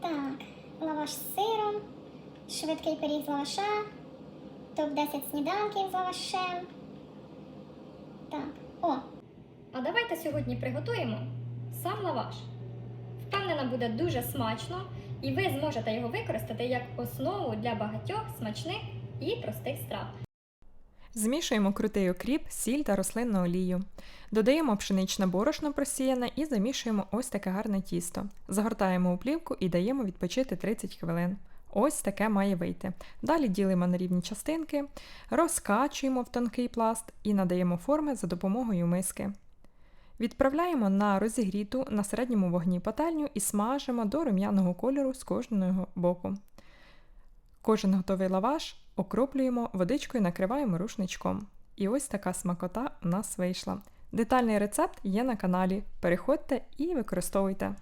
Так, лаваш з сиром, швидкий пиріг з лаваша, топ-10 сніданків з лавашем. Так, о, А давайте сьогодні приготуємо сам лаваш. Впевнена, буде дуже смачно, і ви зможете його використати як основу для багатьох смачних і простих страв. Змішуємо крутий окріп, сіль та рослинну олію. Додаємо пшеничне борошно просіяне і замішуємо ось таке гарне тісто. Загортаємо у плівку і даємо відпочити 30 хвилин. Ось таке має вийти. Далі ділимо на рівні частинки, розкачуємо в тонкий пласт і надаємо форми за допомогою миски. Відправляємо на розігріту на середньому вогні пательню і смажимо до рум'яного кольору з кожного боку. Кожен готовий лаваш окроплюємо водичкою, накриваємо рушничком. І ось така смакота у нас вийшла. Детальний рецепт є на каналі. Переходьте і використовуйте.